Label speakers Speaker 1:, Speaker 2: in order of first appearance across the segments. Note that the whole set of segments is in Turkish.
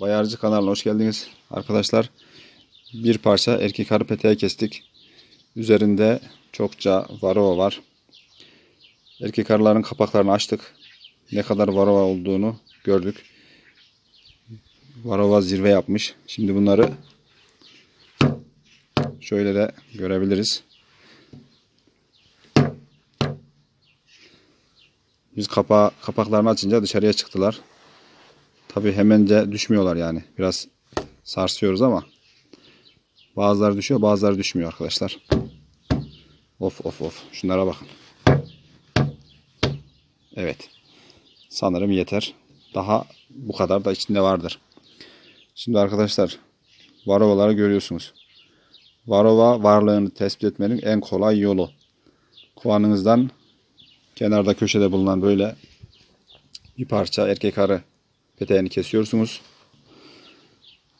Speaker 1: Bayarcı kanalına hoş geldiniz arkadaşlar. Bir parça erkek arı peteği kestik. Üzerinde çokça varroa var. Erkek arıların kapaklarını açtık. Ne kadar varroa olduğunu gördük. Varroa zirve yapmış. Şimdi bunları şöyle de görebiliriz. Biz kapağı, kapaklarını açınca dışarıya çıktılar. Tabi hemence düşmüyorlar yani. Biraz sarsıyoruz ama bazıları düşüyor bazıları düşmüyor arkadaşlar. Of of of. Şunlara bakın. Evet. Sanırım yeter. Daha bu kadar da içinde vardır. Şimdi arkadaşlar varovaları görüyorsunuz. Varova varlığını tespit etmenin en kolay yolu. Kovanınızdan kenarda köşede bulunan böyle bir parça erkek arı peteğini kesiyorsunuz.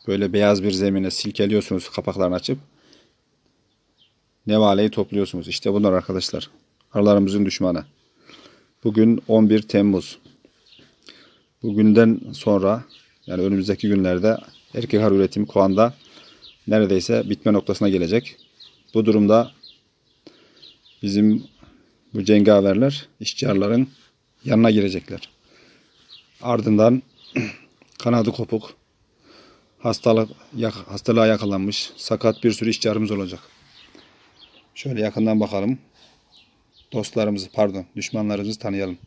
Speaker 1: Böyle beyaz bir zemine silkeliyorsunuz kapaklarını açıp nevaleyi topluyorsunuz. İşte bunlar arkadaşlar. Arılarımızın düşmanı. Bugün 11 Temmuz. Bugünden sonra yani önümüzdeki günlerde erkek arı üretimi Koğan'da neredeyse bitme noktasına gelecek. Bu durumda bizim bu cengaverler işçi arıların yanına girecekler. Ardından kanadı kopuk, hastalık yak- hastalığa yakalanmış, sakat bir sürü işçi arımız olacak. Şöyle yakından bakalım. Dostlarımızı, pardon, düşmanlarımızı tanıyalım.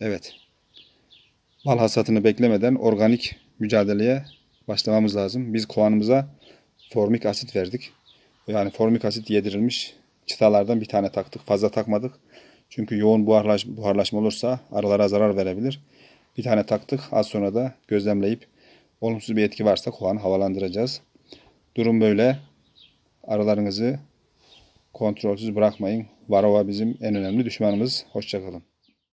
Speaker 1: Evet. Bal hasatını beklemeden organik mücadeleye başlamamız lazım. Biz kovanımıza formik asit verdik. Yani formik asit yedirilmiş çıtalardan bir tane taktık. Fazla takmadık. Çünkü yoğun buharlaş, buharlaşma olursa arılara zarar verebilir. Bir tane taktık. Az sonra da gözlemleyip olumsuz bir etki varsa kovanı havalandıracağız. Durum böyle. Arılarınızı kontrolsüz bırakmayın. Varroa bizim en önemli düşmanımız. Hoşçakalın.